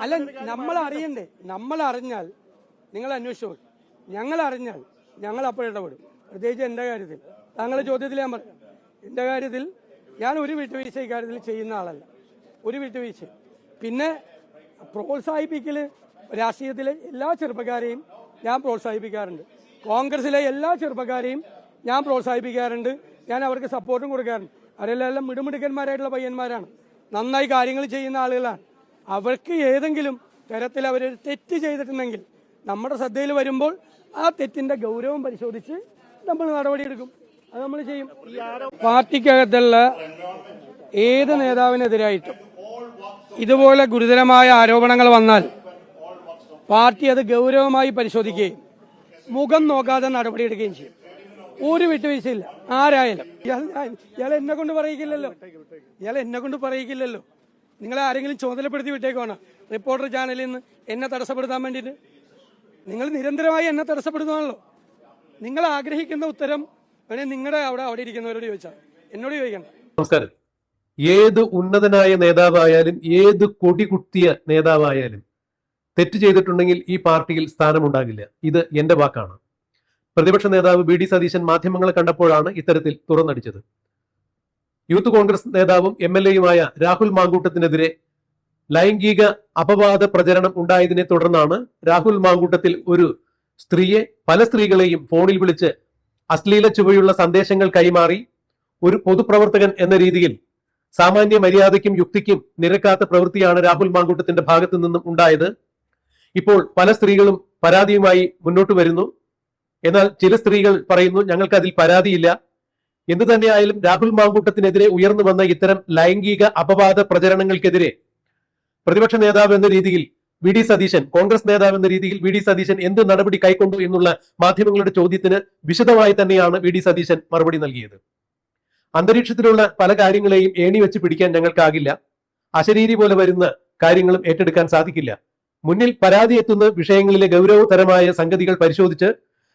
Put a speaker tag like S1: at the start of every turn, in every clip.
S1: അല്ല നമ്മൾ അറിയണ്ടേ? നമ്മൾ അറിഞ്ഞാൽ നിങ്ങൾ അന്വേഷിച്ചു ഞങ്ങൾ അറിഞ്ഞാൽ ഞങ്ങൾ അപ്പോൾ ഇടപെടും. പ്രത്യേകിച്ച് എന്റെ കാര്യത്തിൽ. താങ്കളുടെ ചോദ്യത്തിൽ ഞാൻ പറയാം. എന്റെ കാര്യത്തിൽ ഞാൻ ഒരു വിട്ടുവീഴ്ച കാര്യത്തിൽ ചെയ്യുന്ന ആളല്ല. ഒരു വിട്ടുവീഴ്ച. പിന്നെ പ്രോത്സാഹിപ്പിക്കൽ രാഷ്ട്രീയത്തിലെ എല്ലാ ചെറുപ്പക്കാരെയും ഞാൻ പ്രോത്സാഹിപ്പിക്കാറുണ്ട്. കോൺഗ്രസിലെ എല്ലാ ചെറുപ്പക്കാരെയും ഞാൻ പ്രോത്സാഹിപ്പിക്കാറുണ്ട്. ഞാൻ അവർക്ക് സപ്പോർട്ടും കൊടുക്കാറുണ്ട്. അവരെല്ലാം എല്ലാം മിടുമിടുക്കന്മാരായിട്ടുള്ള പയ്യന്മാരാണ്. നന്നായി കാര്യങ്ങൾ ചെയ്യുന്ന ആളുകളാണ്. അവർക്ക് ഏതെങ്കിലും തരത്തിൽ അവർ തെറ്റ് ചെയ്തിട്ടുണ്ടെങ്കിൽ നമ്മുടെ ശ്രദ്ധയിൽ വരുമ്പോൾ ആ തെറ്റിന്റെ ഗൗരവം പരിശോധിച്ച് നമ്മൾ നടപടിയെടുക്കും അത് നമ്മൾ ചെയ്യും. പാർട്ടിക്കകത്തുള്ള ഏത് നേതാവിനെതിരായിട്ടും ഇതുപോലെ ഗുരുതരമായ ആരോപണങ്ങൾ വന്നാൽ പാർട്ടി അത് ഗൗരവമായി പരിശോധിക്കുകയും മുഖം നോക്കാതെ നടപടിയെടുക്കുകയും ചെയ്യും. ഒരു വിട്ടുവീഴ്ചയില്ല. ആരായാലും. ഇയാൾ ഇയാൾ എന്നെ കൊണ്ട് പറയിക്കില്ലല്ലോ. ഇയാൾ എന്നെ കൊണ്ട് പറയിക്കില്ലല്ലോ. നിങ്ങളെ ആരെങ്കിലും ചുമതലപ്പെടുത്തി വിട്ടേക്കുവാണ്? റിപ്പോർട്ടർ ചാനലിൽ നിന്ന് എന്നെ തടസ്സപ്പെടുത്താൻ വേണ്ടിയിട്ട്? നിങ്ങൾ നിരന്തരമായി എന്നെ തടസ്സപ്പെടുന്നതാണല്ലോ നിങ്ങൾ ആഗ്രഹിക്കുന്ന ഉത്തരം വേണേ നിങ്ങളുടെ അവിടെ അവിടെ ഇരിക്കുന്നവരോട് ചോദിച്ചാൽ എന്നോട് ചോദിക്കണം
S2: നമസ്കാരം. ഏത് ഉന്നതനായ നേതാവായാലും ഏത് കൊടി കുത്തിയ നേതാവായാലും തെറ്റ് ചെയ്തിട്ടുണ്ടെങ്കിൽ ഈ പാർട്ടിയിൽ സ്ഥാനമുണ്ടാകില്ല. ഇത് എന്റെ വാക്കാണ്. പ്രതിപക്ഷ നേതാവ് ബി ഡി സതീശൻ മാധ്യമങ്ങളെ കണ്ടപ്പോഴാണ് ഇത്തരത്തിൽ തുറന്നടിച്ചത്. യൂത്ത് കോൺഗ്രസ് നേതാവും എം എൽ എയുമായ രാഹുൽ മാങ്കൂട്ടത്തിനെതിരെ ലൈംഗിക അപവാദ പ്രചരണം ഉണ്ടായതിനെ തുടർന്നാണ് രാഹുൽ മാങ്കൂട്ടത്തിൽ ഒരു സ്ത്രീയെ പല സ്ത്രീകളെയും ഫോണിൽ വിളിച്ച് അശ്ലീല ചുവയുള്ള സന്ദേശങ്ങൾ കൈമാറി. ഒരു പൊതുപ്രവർത്തകൻ എന്ന രീതിയിൽ സാമാന്യ മര്യാദയ്ക്കും യുക്തിക്കും നിരക്കാത്ത പ്രവൃത്തിയാണ് രാഹുൽ മാങ്കൂട്ടത്തിന്റെ ഭാഗത്തു നിന്നും ഉണ്ടായത്. ഇപ്പോൾ പല സ്ത്രീകളും പരാതിയുമായി മുന്നോട്ട് വരുന്നു. എന്നാൽ ചില സ്ത്രീകൾ പറയുന്നു ഞങ്ങൾക്ക് അതിൽ പരാതിയില്ല. എന്തു തന്നെയായാലും രാഹുൽ മാങ്കൂട്ടത്തിനെതിരെ ഉയർന്നു വന്ന ഇത്തരം ലൈംഗിക അപവാദ പ്രചരണങ്ങൾക്കെതിരെ പ്രതിപക്ഷ നേതാവ് എന്ന രീതിയിൽ വി ഡി സതീശൻ കോൺഗ്രസ് നേതാവ് എന്ന രീതിയിൽ വി ഡി സതീശൻ എന്ത് നടപടി കൈക്കൊണ്ടു എന്നുള്ള മാധ്യമങ്ങളുടെ ചോദ്യത്തിന് വിശദമായി തന്നെയാണ് വി ഡി സതീശൻ മറുപടി നൽകിയത്. അന്തരീക്ഷത്തിലുള്ള പല കാര്യങ്ങളെയും ഏണി വെച്ച് പിടിക്കാൻ ഞങ്ങൾക്കാകില്ല. അശരീരി പോലെ വരുന്ന കാര്യങ്ങളും ഏറ്റെടുക്കാൻ സാധിക്കില്ല. മുന്നിൽ പരാതി എത്തുന്ന വിഷയങ്ങളിലെ ഗൗരവതരമായ സംഗതികൾ പരിശോധിച്ച്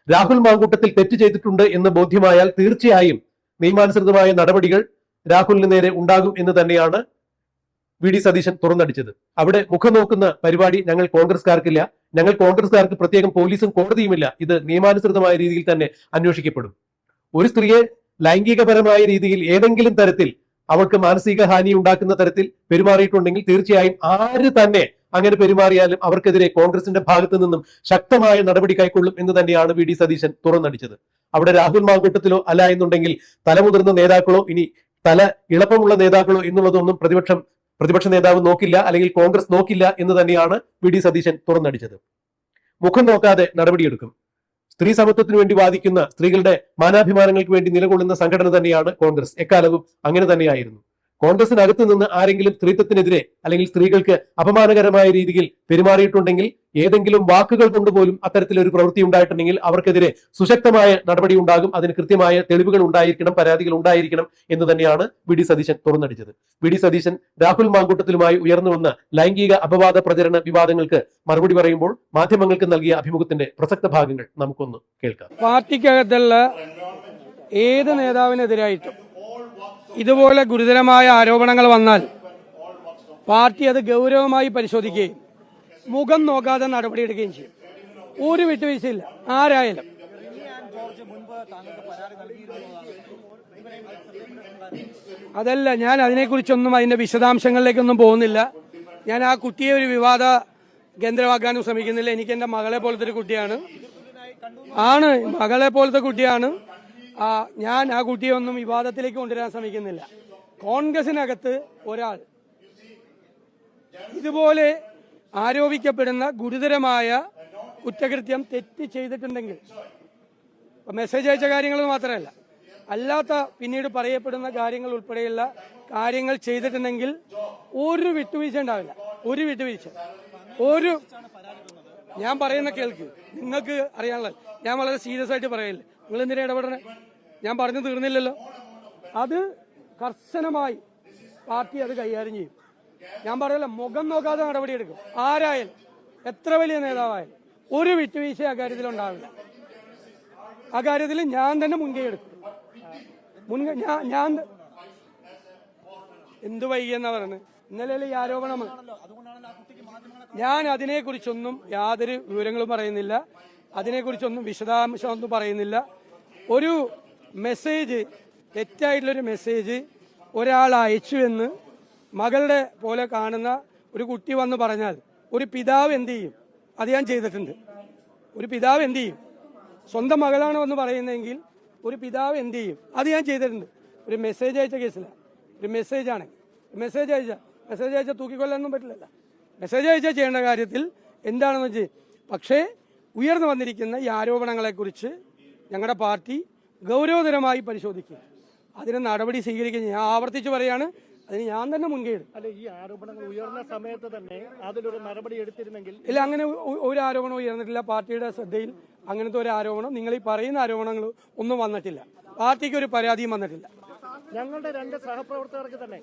S2: രാഹുൽ മാങ്കൂട്ടത്തിൽ തെറ്റ് ചെയ്തിട്ടുണ്ട് എന്ന് ബോധ്യമായാൽ തീർച്ചയായും നിയമാനുസൃതമായ നടപടികൾ രാഹുലിന് നേരെ ഉണ്ടാകും എന്ന് തന്നെയാണ് വി ഡി സതീശൻ തുറന്നടിച്ചത്. അവിടെ മുഖം നോക്കുന്ന പരിപാടി ഞങ്ങൾ കോൺഗ്രസ്കാർക്കില്ല ഞങ്ങൾ കോൺഗ്രസ്കാർക്ക് പ്രത്യേകം പോലീസും കോടതിയുമില്ല. ഇത് നിയമാനുസൃതമായ രീതിയിൽ തന്നെ അന്വേഷിക്കപ്പെടും. ഒരു സ്ത്രീയെ ലൈംഗികപരമായ രീതിയിൽ ഏതെങ്കിലും തരത്തിൽ അവൾക്ക് മാനസിക ഹാനി ഉണ്ടാക്കുന്ന തരത്തിൽ പെരുമാറിയിട്ടുണ്ടെങ്കിൽ തീർച്ചയായും ആര് തന്നെ അങ്ങനെ പെരുമാറിയാലും അവർക്കെതിരെ കോൺഗ്രസിന്റെ ഭാഗത്തു നിന്നും ശക്തമായ നടപടി കൈക്കൊള്ളും എന്ന് തന്നെയാണ് വി ഡി സതീശൻ തുറന്നടിച്ചത്. അവിടെ രാഹുൽ മാങ്കൂട്ടത്തിലോ അല്ല എന്നുണ്ടെങ്കിൽ തലമുതിർന്ന നേതാക്കളോ ഇനി തല ഇളപ്പമുള്ള നേതാക്കളോ എന്നുള്ളതൊന്നും പ്രതിപക്ഷം പ്രതിപക്ഷ നേതാവ് നോക്കില്ല അല്ലെങ്കിൽ കോൺഗ്രസ് നോക്കില്ല എന്ന് തന്നെയാണ് വി ഡി സതീശൻ തുറന്നടിച്ചത്. മുഖം നോക്കാതെ നടപടിയെടുക്കും. സ്ത്രീ സമത്വത്തിന് വേണ്ടി വാദിക്കുന്ന സ്ത്രീകളുടെ മാനാഭിമാനങ്ങൾക്ക് വേണ്ടി നിലകൊള്ളുന്ന സംഘടന തന്നെയാണ് കോൺഗ്രസ്. എക്കാലവും അങ്ങനെ തന്നെയായിരുന്നു. കോൺഗ്രസിനകത്ത് നിന്ന് ആരെങ്കിലും സ്ത്രീത്വത്തിനെതിരെ അല്ലെങ്കിൽ സ്ത്രീകൾക്ക് അപമാനകരമായ രീതിയിൽ പെരുമാറിയിട്ടുണ്ടെങ്കിൽ ഏതെങ്കിലും വാക്കുകൾ കൊണ്ടുപോലും അത്തരത്തിലൊരു പ്രവൃത്തി ഉണ്ടായിട്ടുണ്ടെങ്കിൽ അവർക്കെതിരെ സുശക്തമായ നടപടി ഉണ്ടാകും. അതിന് കൃത്യമായ തെളിവുകൾ ഉണ്ടായിരിക്കണം പരാതികൾ ഉണ്ടായിരിക്കണം എന്ന് തന്നെയാണ് വി ഡി സതീശൻ തുറന്നടിച്ചത്. വി ഡി സതീശൻ രാഹുൽ മാങ്കൂട്ടത്തിലുമായി ഉയർന്നു വന്ന ലൈംഗിക അപവാദ പ്രചരണ വിവാദങ്ങൾക്ക് മറുപടി പറയുമ്പോൾ മാധ്യമങ്ങൾക്ക് നൽകിയ അഭിമുഖത്തിന്റെ പ്രസക്ത ഭാഗങ്ങൾ നമുക്കൊന്ന് കേൾക്കാം.
S1: പാർട്ടിക്കകത്തുള്ള ഏത് നേതാവിനെതിരായിട്ടും ഇതുപോലെ ഗുരുതരമായ ആരോപണങ്ങൾ വന്നാൽ പാർട്ടി അത് ഗൗരവമായി പരിശോധിക്കുകയും മുഖം നോക്കാതെ നടപടിയെടുക്കുകയും ചെയ്യും. ഒരു വിട്ടുവീഴ്ചയില്ല. ആരായാലും. അതല്ല ഞാൻ അതിനെക്കുറിച്ചൊന്നും അതിന്റെ വിശദാംശങ്ങളിലേക്കൊന്നും പോകുന്നില്ല. ഞാൻ ആ കുട്ടിയെ ഒരു വിവാദ കേന്ദ്രമാക്കാനും ശ്രമിക്കുന്നില്ല. എനിക്ക് എന്റെ മകളെ പോലത്തെ ഒരു കുട്ടിയാണ്. ആണ്. മകളെ പോലത്തെ കുട്ടിയാണ്. ഞാൻ ആ കുട്ടിയെ ഒന്നും വിവാദത്തിലേക്ക് കൊണ്ടുവരാൻ ശ്രമിക്കുന്നില്ല. കോൺഗ്രസിനകത്ത് ഒരാൾ ഇതുപോലെ ആരോപിക്കപ്പെടുന്ന ഗുരുതരമായ കുറ്റകൃത്യം തെറ്റ് ചെയ്തിട്ടുണ്ടെങ്കിൽ മെസ്സേജ് അയച്ച കാര്യങ്ങൾ മാത്രമല്ല അല്ലാത്ത പിന്നീട് പറയപ്പെടുന്ന കാര്യങ്ങൾ ഉൾപ്പെടെയുള്ള കാര്യങ്ങൾ ചെയ്തിട്ടുണ്ടെങ്കിൽ ഒരു വിട്ടുവീഴ്ച ഉണ്ടാവില്ല. ഒരു വിട്ടുവീഴ്ച. ഒരു ഞാൻ പറയുന്ന കേൾക്ക്. നിങ്ങൾക്ക് അറിയാനുള്ള ഞാൻ വളരെ സീരിയസ് ആയിട്ട് പറയില്ല നിങ്ങൾ എന്തിനാ ഇടപെടണേ? ഞാൻ പറഞ്ഞു തീർന്നില്ലല്ലോ. അത് കർശനമായി പാർട്ടി അത് കൈകാര്യം ചെയ്യും. ഞാൻ പറയല്ല മുഖം നോക്കാതെ നടപടിയെടുക്കും. ആരായാലും എത്ര വലിയ നേതാവായാലും ഒരു വിട്ടുവീഴ്ച ആ കാര്യത്തിൽ ഉണ്ടാവില്ല അകാര്യത്തിൽ ഞാൻ തന്നെ മുൻകൈ എടുക്കും. മുൻകൈ ഞാൻ ഞാൻ എന്ത് വൈകിയെന്നാ പറയുന്നത്? ഇന്നലെ ഈ ആരോപണം? ഞാൻ അതിനെക്കുറിച്ചൊന്നും യാതൊരു വിവരങ്ങളും പറയുന്നില്ല. അതിനെക്കുറിച്ചൊന്നും വിശദാംശമൊന്നും പറയുന്നില്ല. ഒരു മെസ്സേജ് തെറ്റായിട്ടുള്ളൊരു മെസ്സേജ് ഒരാൾ അയച്ചു എന്ന് മകളുടെ പോലെ കാണുന്ന ഒരു കുട്ടി വന്ന് പറഞ്ഞാൽ ഒരു പിതാവ് എന്ത് ചെയ്യും? അത് ഞാൻ ചെയ്തിട്ടുണ്ട്. ഒരു പിതാവ് എന്ത് ചെയ്യും? സ്വന്തം മകളാണ് എന്ന് പറയുന്നതെങ്കിൽ ഒരു പിതാവ് എന്ത് ചെയ്യും? അത് ഞാൻ ചെയ്തിട്ടുണ്ട്. ഒരു മെസ്സേജ് അയച്ച കേസിലാണ് ഒരു മെസ്സേജാണ് മെസ്സേജ് അയച്ച. മെസ്സേജ് അയച്ചാൽ തൂക്കിക്കൊല്ലാനൊന്നും പറ്റില്ലല്ലോ. മെസ്സേജ് അയച്ചാൽ ചെയ്യേണ്ട കാര്യത്തിൽ എന്താണെന്ന് വെച്ച് പക്ഷേ ഉയർന്നു വന്നിരിക്കുന്ന ഈ ആരോപണങ്ങളെക്കുറിച്ച് ഞങ്ങളുടെ പാർട്ടി ഗൗരവതരമായി പരിശോധിക്കും. അതിന് നടപടി സ്വീകരിക്കും ഞാൻ ആവർത്തിച്ചു പറയാണ്. അതിന് ഞാൻ തന്നെ മുൻകൈ
S3: അല്ല ഈ ആരോപണങ്ങൾ ഉയർന്ന സമയത്ത് തന്നെ അതിലൊരു നടപടി എടുത്തിരുന്നെങ്കിൽ
S1: ഇല്ല അങ്ങനെ ഒരു ആരോപണം ഉയർന്നിട്ടില്ല. പാർട്ടിയുടെ ശ്രദ്ധയിൽ അങ്ങനത്തെ ഒരു ആരോപണം നിങ്ങൾ ഈ പറയുന്ന ആരോപണങ്ങൾ ഒന്നും വന്നിട്ടില്ല. പാർട്ടിക്ക് ഒരു പരാതിയും വന്നിട്ടില്ല.
S3: ഞങ്ങളുടെ രണ്ട് സഹപ്രവർത്തകർക്ക് തന്നെ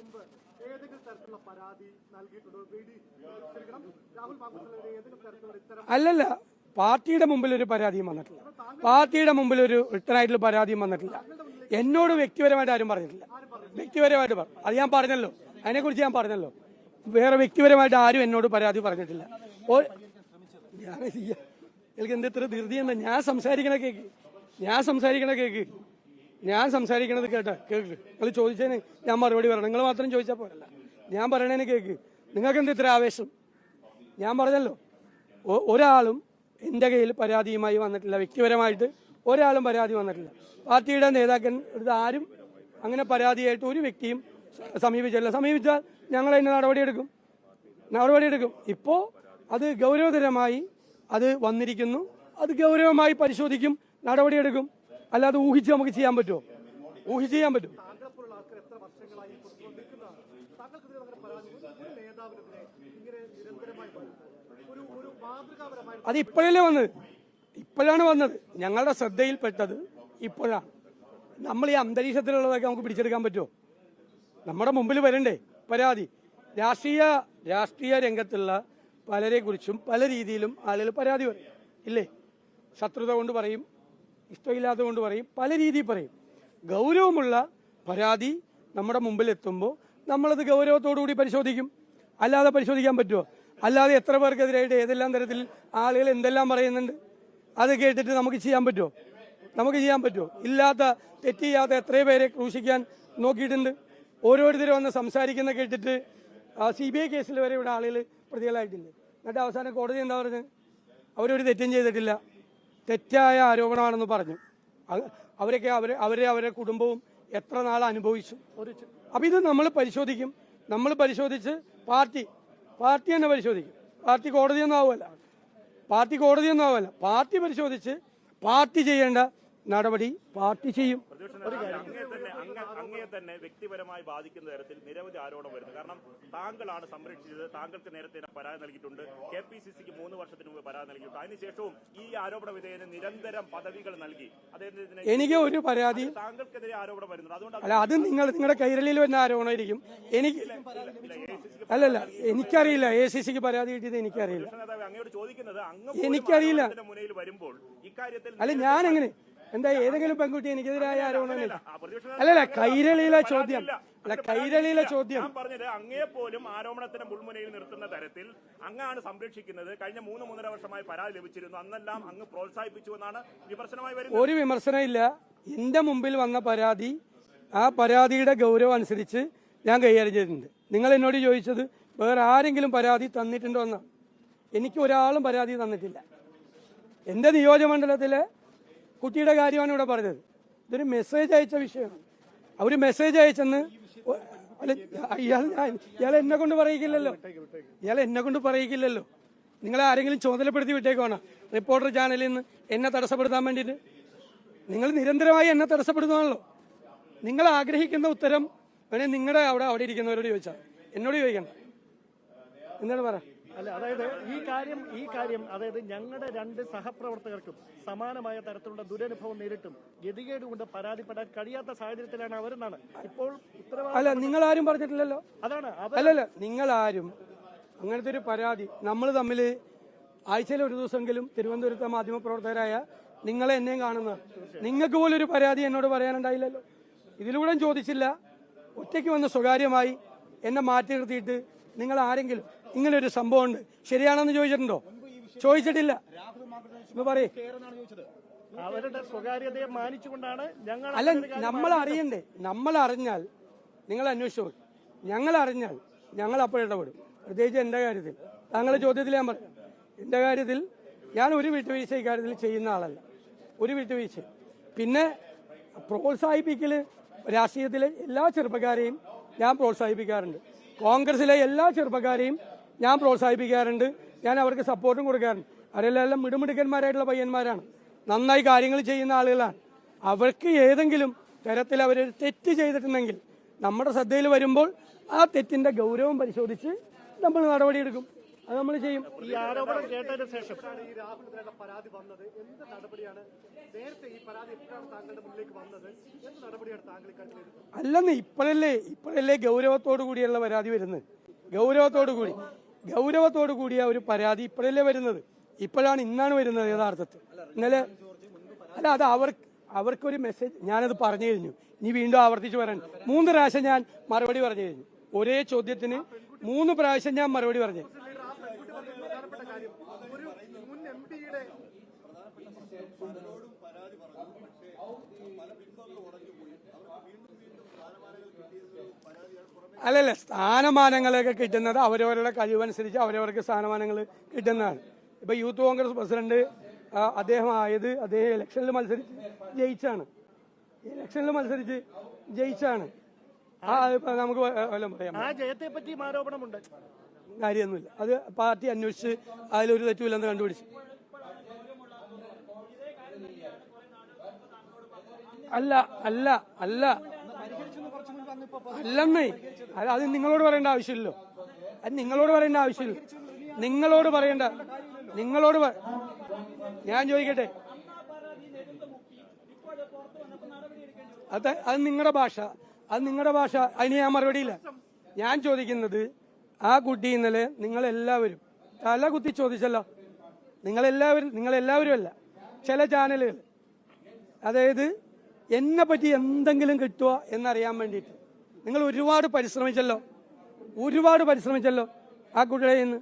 S1: അല്ലല്ല പാർട്ടിയുടെ മുമ്പിൽ ഒരു പരാതിയും വന്നിട്ടില്ല. പാർട്ടിയുടെ മുമ്പിൽ ഒരു റിട്ടനായിട്ടുള്ള പരാതിയും വന്നിട്ടില്ല. എന്നോട് വ്യക്തിപരമായിട്ട് ആരും പറഞ്ഞിട്ടില്ല. വ്യക്തിപരമായിട്ട് പറഞ്ഞു അത് ഞാൻ പറഞ്ഞല്ലോ. അതിനെക്കുറിച്ച് ഞാൻ പറഞ്ഞല്ലോ. വേറെ വ്യക്തിപരമായിട്ട് ആരും എന്നോട് പരാതി പറഞ്ഞിട്ടില്ല. ഓ എനിക്ക് എന്ത് ഇത്ര ധൃതി എന്താ ഞാൻ സംസാരിക്കണ കേക്ക്. ഞാൻ സംസാരിക്കണ കേക്ക്. ഞാൻ സംസാരിക്കണത് കേട്ട കേക്ക്. നിങ്ങൾ ചോദിച്ചതിന് ഞാൻ മറുപടി പറയണം. നിങ്ങൾ മാത്രം ചോദിച്ചാൽ പോരല്ല. ഞാൻ പറയണേന് കേക്ക്. നിങ്ങൾക്ക് എന്ത് ഇത്ര ആവേശം? ഞാൻ പറഞ്ഞല്ലോ. ഒരാളും എന്റെ കയ്യിൽ പരാതിയുമായി വന്നിട്ടില്ല. വ്യക്തിപരമായിട്ട് ഒരാളും പരാതി വന്നിട്ടില്ല. പാർട്ടിയുടെ നേതാക്കൻ ഇത് ആരും അങ്ങനെ പരാതിയായിട്ട് ഒരു വ്യക്തിയും സമീപിച്ചില്ല സമീപിച്ചാൽ ഞങ്ങൾ അതിന് നടപടിയെടുക്കും. നടപടിയെടുക്കും. ഇപ്പോൾ അത് ഗൗരവതരമായി അത് വന്നിരിക്കുന്നു. അത് ഗൗരവമായി പരിശോധിക്കും നടപടിയെടുക്കും. അല്ലാതെ ഊഹിച്ച് നമുക്ക് ചെയ്യാൻ പറ്റുമോ? ഊഹിച്ച് ചെയ്യാൻ പറ്റും. അത് ഇപ്പോഴല്ലേ വന്നത്? ഇപ്പോഴാണ് വന്നത്. ഞങ്ങളുടെ ശ്രദ്ധയിൽപ്പെട്ടത് ഇപ്പോഴാണ് നമ്മൾ ഈ അന്തരീക്ഷത്തിലുള്ളതൊക്കെ നമുക്ക് പിടിച്ചെടുക്കാൻ പറ്റുമോ? നമ്മുടെ മുമ്പിൽ വരണ്ടേ? പരാതി. രാഷ്ട്രീയ രാഷ്ട്രീയ രംഗത്തുള്ള പലരെ കുറിച്ചും പല രീതിയിലും ആളുകൾ പരാതി പറയും. ഇല്ലേ? ശത്രുത കൊണ്ട് പറയും ഇഷ്ടമില്ലാത്തത് കൊണ്ട് പറയും പല രീതിയിൽ പറയും. ഗൗരവമുള്ള പരാതി നമ്മുടെ മുമ്പിൽ എത്തുമ്പോൾ നമ്മളത് ഗൗരവത്തോടു കൂടി പരിശോധിക്കും. അല്ലാതെ പരിശോധിക്കാൻ പറ്റുമോ? അല്ലാതെ എത്ര പേർക്കെതിരായിട്ട് ഏതെല്ലാം തരത്തിൽ ആളുകൾ എന്തെല്ലാം പറയുന്നുണ്ട്? അത് കേട്ടിട്ട് നമുക്ക് ചെയ്യാൻ പറ്റുമോ? നമുക്ക് ചെയ്യാൻ പറ്റുമോ? ഇല്ലാത്ത തെറ്റ് ചെയ്യാത്ത എത്രയോ പേരെ ക്രൂശിക്കാൻ നോക്കിയിട്ടുണ്ട്. ഓരോരുത്തരും വന്ന് സംസാരിക്കുന്ന കേട്ടിട്ട് സി ബി ഐ കേസിൽ വരെ ഇവിടെ ആളുകൾ പ്രതികളായിട്ടില്ല? എന്നിട്ട് അവസാനം കോടതി എന്താ പറഞ്ഞത്? അവരൊരു തെറ്റും ചെയ്തിട്ടില്ല. തെറ്റായ ആരോപണമാണെന്ന് പറഞ്ഞു. അവരൊക്കെ അവരെ അവരെ അവരുടെ കുടുംബവും എത്ര നാൾ അനുഭവിച്ചു? അപ്പം ഇത് നമ്മൾ പരിശോധിക്കും. നമ്മൾ പരിശോധിച്ച് പാർട്ടി പാർട്ടി തന്നെ പരിശോധിക്കും. പാർട്ടി കോടതിയൊന്നും ആവുമല്ല പാർട്ടി കോടതിയൊന്നും ആവുമല്ല പാർട്ടി പരിശോധിച്ച് പാർട്ടി ചെയ്യേണ്ട നടപടി പാർട്ടി ചെയ്യും
S4: അങ്ങയെ തന്നെ വ്യക്തിപരമായി ബാധിക്കുന്ന തരത്തിൽ നിരവധി ആരോപണം വരുന്നു കാരണം താങ്കളാണ് സംരക്ഷിച്ചത് താങ്കൾക്ക് നേരത്തെ പരാതി നൽകിയിട്ടുണ്ട് കെ പി സി സിക്ക് മൂന്ന് വർഷത്തിന് മുമ്പ് പരാതി നൽകിയിട്ടുണ്ട് അതിനുശേഷവും ഈ ആരോപണ വിധേയന് നിരന്തരം പദവികൾ നൽകി അദ്ദേഹത്തിന്
S1: എനിക്ക് ഒരു പരാതി
S4: താങ്കൾക്കെതിരെ ആരോപണം വരുന്നുണ്ട് അതുകൊണ്ട്
S1: അല്ല അത് നിങ്ങൾ നിങ്ങളുടെ കൈരളിയിൽ വരുന്ന ആരോപണമായിരിക്കും എനിക്ക് അല്ലല്ല എനിക്കറിയില്ല എ സി സിക്ക് പരാതി കിട്ടിയത് എനിക്കറിയില്ല
S4: അങ്ങയോട് ചോദിക്കുന്നത് അങ്ങ്
S1: എനിക്കറിയില്ല.
S4: മുന്നിൽ വരുമ്പോൾ ഇക്കാര്യത്തിൽ
S1: അല്ല ഞാൻ എങ്ങനെ എന്താ ഏതെങ്കിലും പെൺകുട്ടി എനിക്കെതിരായ ആരോപണം അല്ലല്ല കൈരളിയിലെ ചോദ്യം. അല്ല കൈരളിയിലെ ചോദ്യം.
S4: ഞാൻ പറഞ്ഞത് അങ്ങേ പോലും ആരോപണത്തിന് മുൾമുനയിൽ നിർത്തുന്ന തരത്തിൽ അങ്ങാണ് സംരക്ഷിക്കുന്നത്. കഴിഞ്ഞ മൂന്ന് മൂന്നര വർഷമായി പരാതി ലഭിച്ചിരുന്നു. അന്നെല്ലാം അങ്ങ് പ്രോത്സാഹിപ്പിച്ചു എന്നാണ് വിമർശനമായി വരുന്നത്.
S1: ഒരു വിമർശനമില്ല എന്റെ മുമ്പിൽ വന്ന പരാതി ആ പരാതിയുടെ ഗൗരവം അനുസരിച്ച് ഞാൻ കൈകാര്യം ചെയ്തിട്ടുണ്ട്. നിങ്ങൾ എന്നോട് ചോദിച്ചത് വേറെ ആരെങ്കിലും പരാതി തന്നിട്ടുണ്ടോ എന്നാ? എനിക്ക് ഒരാളും പരാതി തന്നിട്ടില്ല. എന്റെ നിയോജകമണ്ഡലത്തിലെ കുട്ടിയുടെ കാര്യമാണ് ഇവിടെ പറഞ്ഞത്. ഇതൊരു മെസ്സേജ് അയച്ച വിഷയമാണ്. അവർ മെസ്സേജ് അയച്ചെന്ന് അല്ല ഇയാൾ ഇയാൾ എന്നെ കൊണ്ട് പറയിക്കില്ലല്ലോ. ഇയാൾ എന്നെ കൊണ്ട് പറയിക്കില്ലല്ലോ. നിങ്ങളെ ആരെങ്കിലും ചുമതലപ്പെടുത്തി വിട്ടേക്കുവാണ്? റിപ്പോർട്ടർ ചാനലിൽ നിന്ന് എന്നെ തടസ്സപ്പെടുത്താൻ വേണ്ടിയിട്ട്? നിങ്ങൾ നിരന്തരമായി എന്നെ തടസ്സപ്പെടുത്തുവാണല്ലോ. നിങ്ങൾ ആഗ്രഹിക്കുന്ന ഉത്തരം വേണേൽ നിങ്ങളുടെ അവിടെ അവിടെ ഇരിക്കുന്നവരോട് ചോദിച്ചാൽ. എന്നോട് ചോദിക്കണം. എന്താണ് പറ?
S3: അല്ല അതായത് ഈ കാര്യം ഈ കാര്യം അതായത് ഞങ്ങളുടെ രണ്ട് സഹപ്രവർത്തകർക്കും സമാനമായ തരത്തിലുള്ള ദുരനുഭവം നേരിട്ടും ഗതികേട് കൊണ്ട് പരാതിപ്പെടാൻ കഴിയാത്ത സാഹചര്യത്തിലാണ് അവരെന്നാണ്. ഇപ്പോൾ
S1: അല്ല നിങ്ങൾ ആരും പറഞ്ഞിട്ടില്ലല്ലോ?
S3: അതാണ്
S1: അല്ലല്ല നിങ്ങൾ ആരും അങ്ങനത്തെ ഒരു പരാതി നമ്മൾ തമ്മിൽ ആഴ്ചയിൽ ഒരു ദിവസമെങ്കിലും തിരുവനന്തപുരത്തെ മാധ്യമപ്രവർത്തകരായ നിങ്ങളെ എന്നെയും കാണുന്ന നിങ്ങൾക്ക് പോലും ഒരു പരാതി എന്നോട് പറയാനുണ്ടായില്ലല്ലോ? ഇതിലൂടെ ചോദിച്ചില്ല ഒറ്റയ്ക്ക് വന്ന് സ്വകാര്യമായി എന്നെ മാറ്റി നിർത്തിയിട്ട് നിങ്ങൾ ആരെങ്കിലും ഇങ്ങനെ ഒരു സംഭവം ഉണ്ട് ശരിയാണെന്ന് ചോദിച്ചിട്ടുണ്ടോ? ചോദിച്ചിട്ടില്ല. എന്ന് പറയേ.
S3: അവരുടെ സ്വകാര്യതയെ മാനിച്ചുകൊണ്ടാണ് ഞങ്ങൾ
S1: അല്ല നമ്മൾ അറിയണ്ടേ? നമ്മൾ അറിഞ്ഞാൽ നിങ്ങൾ അന്വേഷിച്ചു ഞങ്ങൾ അറിഞ്ഞാൽ ഞങ്ങൾ അപ്പോൾ ഇടപെടും. പ്രത്യേകിച്ച് എന്റെ കാര്യത്തിൽ. താങ്കളുടെ ചോദ്യത്തിൽ ഞാൻ പറയാം. എന്റെ കാര്യത്തിൽ ഞാൻ ഒരു വിട്ടുവീഴ്ച ഇക്കാര്യത്തിൽ ചെയ്യുന്ന ആളല്ല. ഒരു വിട്ടുവീഴ്ച. പിന്നെ പ്രോത്സാഹിപ്പിക്കൽ രാഷ്ട്രീയത്തിലെ എല്ലാ ചെറുപ്പക്കാരെയും ഞാൻ പ്രോത്സാഹിപ്പിക്കാറുണ്ട്. കോൺഗ്രസിലെ എല്ലാ ചെറുപ്പക്കാരെയും ഞാൻ പ്രോത്സാഹിപ്പിക്കാറുണ്ട്. ഞാൻ അവർക്ക് സപ്പോർട്ടും കൊടുക്കാറുണ്ട്. അവരെല്ലാം മിടുമിടുക്കന്മാരായിട്ടുള്ള പയ്യന്മാരാണ്. നന്നായി കാര്യങ്ങൾ ചെയ്യുന്ന ആളുകളാണ്. അവർക്ക് ഏതെങ്കിലും തരത്തിൽ അവർ തെറ്റ് ചെയ്തിട്ടുണ്ടെങ്കിൽ നമ്മുടെ ശ്രദ്ധയിൽ വരുമ്പോൾ ആ തെറ്റിന്റെ ഗൗരവം പരിശോധിച്ച് നമ്മൾ നടപടിയെടുക്കും അത് നമ്മൾ ചെയ്യും.
S3: ഈ ആരോപണം കേട്ടതിന് ശേഷം
S5: ഈ രാഹുലിനെതിരെ പരാതി വന്നത്? എന്ത് നടപടിയാണ്? നേരത്തെ ഈ പരാതി എപ്പോഴാണ് താങ്കളുടെ മുന്നിലേക്ക് വന്നത്? എന്ത് നടപടിയാണ് താങ്കൾ?
S1: അല്ലെന്ന് ഇപ്പോഴല്ലേ ഇപ്പോഴല്ലേ ഗൗരവത്തോടു കൂടിയുള്ള പരാതി വരുന്നത്. ഗൗരവത്തോടു കൂടി. ഗൗരവത്തോടു കൂടിയ ഒരു പരാതി ഇപ്പോഴല്ലേ വരുന്നത്? ഇപ്പോഴാണ് ഇന്നാണ് വരുന്നത് യഥാർത്ഥത്തിൽ. ഇന്നലെ അല്ല അത് അവർക്ക് അവർക്കൊരു മെസ്സേജ് ഞാനത് പറഞ്ഞു കഴിഞ്ഞു. ഇനി വീണ്ടും ആവർത്തിച്ച് പറയാൻ മൂന്ന് പ്രാവശ്യം ഞാൻ മറുപടി പറഞ്ഞു കഴിഞ്ഞു. ഒരേ ചോദ്യത്തിന് മൂന്ന് പ്രാവശ്യം ഞാൻ മറുപടി പറഞ്ഞു
S5: ലീഡർ ആ പെൺകുട്ടി പറഞ്ഞ പ്രധാനപ്പെട്ട കാര്യം ഒരു മുൻ എം പിയുടെ
S1: അല്ലല്ല സ്ഥാനമാനങ്ങളൊക്കെ കിട്ടുന്നത് അവരവരുടെ കഴിവനുസരിച്ച് അവരവർക്ക് സ്ഥാനമാനങ്ങൾ കിട്ടുന്നതാണ്. ഇപ്പൊ യൂത്ത് കോൺഗ്രസ് പ്രസിഡന്റ് അദ്ദേഹം ആയത് അദ്ദേഹം ഇലക്ഷനിൽ മത്സരിച്ച് ജയിച്ചാണ്. ഇലക്ഷനിൽ മത്സരിച്ച് ജയിച്ചാണ്. ആ നമുക്ക് വല്ലതും പറയാം.
S3: ആ ജയത്തെ പറ്റിയും ആരോപണമുണ്ട്.
S1: കാര്യമൊന്നുമില്ല. അത് പാർട്ടി അന്വേഷിച്ച് അതിലൊരു തെറ്റുമില്ലെന്ന് കണ്ടുപിടിച്ചു. അല്ല അല്ല അല്ല. അല്ലെന്നേ അത് അത് നിങ്ങളോട് പറയേണ്ട ആവശ്യമില്ലല്ലോ. അത് നിങ്ങളോട് പറയേണ്ട ആവശ്യമില്ല. നിങ്ങളോട് പറയേണ്ട നിങ്ങളോട് ഞാൻ ചോദിക്കട്ടെ? അത് അത് നിങ്ങളുടെ ഭാഷ. അത് നിങ്ങളുടെ ഭാഷ. അതിന് ഞാൻ മറുപടിയില്ല ഞാൻ ചോദിക്കുന്നത് ആ കുട്ടി ഇന്നലെ നിങ്ങളെല്ലാവരും തല കുത്തി ചോദിച്ചല്ലോ. നിങ്ങളെല്ലാവരും നിങ്ങളെല്ലാവരും അല്ല. ചില ചാനലുകൾ. അതായത് എന്നെ പറ്റി എന്തെങ്കിലും കിട്ടുക എന്നറിയാൻ വേണ്ടിയിട്ട്. നിങ്ങൾ ഒരുപാട് പരിശ്രമിച്ചല്ലോ. ഒരുപാട് പരിശ്രമിച്ചല്ലോ. ആ കുട്ടിയുടെ നിന്ന്.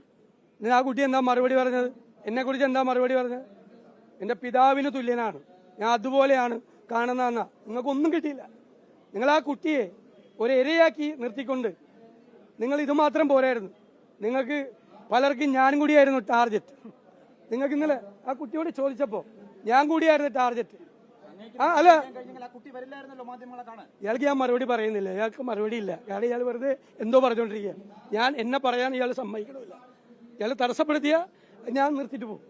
S1: ആ കുട്ടി എന്താ മറുപടി പറഞ്ഞത്? എന്നെ കുറിച്ച് എന്താ മറുപടി പറഞ്ഞത്? എന്റെ പിതാവിന് തുല്യനാണ്. ഞാൻ അതുപോലെയാണ് കാണുന്നതെന്ന നിങ്ങൾക്കൊന്നും കിട്ടിയില്ല. നിങ്ങൾ ആ കുട്ടിയെ ഒരു ഇരയാക്കി നിർത്തിക്കൊണ്ട് നിങ്ങൾ ഇത് മാത്രം പോരായിരുന്നു. നിങ്ങൾക്ക് പലർക്കും ഞാനും കൂടിയായിരുന്നു ടാർഗറ്റ് നിങ്ങൾക്ക് ഇന്നലെ ആ കുട്ടിയോട് ചോദിച്ചപ്പോൾ ഞാൻ കൂടിയായിരുന്നു ടാർഗറ്റ് ആ അല്ല. ഇയാൾക്ക് ഞാൻ മറുപടി പറയുന്നില്ല. ഇയാൾക്ക് മറുപടി ഇല്ല. കാരണം ഇയാൾ വെറുതെ എന്തോ പറഞ്ഞുകൊണ്ടിരിക്കുക ഞാൻ എന്നെ പറയാൻ ഇയാൾ സമ്മതിക്കണമില്ല. ഇയാൾ തടസ്സപ്പെടുത്തിയ ഞാൻ നിർത്തിയിട്ട് പോകും.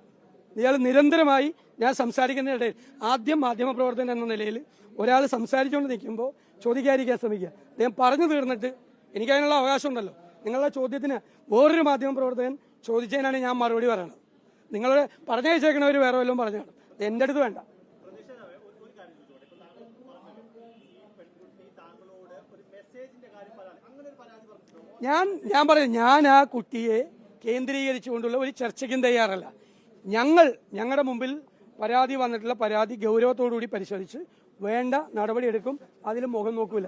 S1: ഇയാൾ നിരന്തരമായി ഞാൻ സംസാരിക്കുന്നതിനിടയിൽ ആദ്യം മാധ്യമപ്രവർത്തകൻ എന്ന നിലയിൽ ഒരാൾ സംസാരിച്ചുകൊണ്ട് നിൽക്കുമ്പോൾ ചോദിക്കാതിരിക്കാൻ ശ്രമിക്കുക. അദ്ദേഹം പറഞ്ഞു തീർന്നിട്ട് എനിക്കതിനുള്ള അവകാശം ഉണ്ടല്ലോ. നിങ്ങളുടെ ചോദ്യത്തിന് വേറൊരു മാധ്യമപ്രവർത്തകൻ ചോദിച്ചതിനാണ് ഞാൻ മറുപടി പറയുന്നത് നിങ്ങളുടെ പറഞ്ഞയച്ചേക്കണവർ വേറെ വല്ലതും പറഞ്ഞാണ് എന്റെ അടുത്ത് വേണ്ട. ഞാൻ ഞാൻ പറയാം ഞാൻ ആ കുട്ടിയെ കേന്ദ്രീകരിച്ചുകൊണ്ടുള്ള ഒരു ചർച്ചയ്ക്കും തയ്യാറല്ല. ഞങ്ങൾ ഞങ്ങളുടെ മുമ്പിൽ പരാതി വന്നിട്ടുള്ള പരാതി ഗൗരവത്തോടുകൂടി പരിശോധിച്ച് വേണ്ട നടപടിയെടുക്കും അതിൽ മുഖം നോക്കൂല.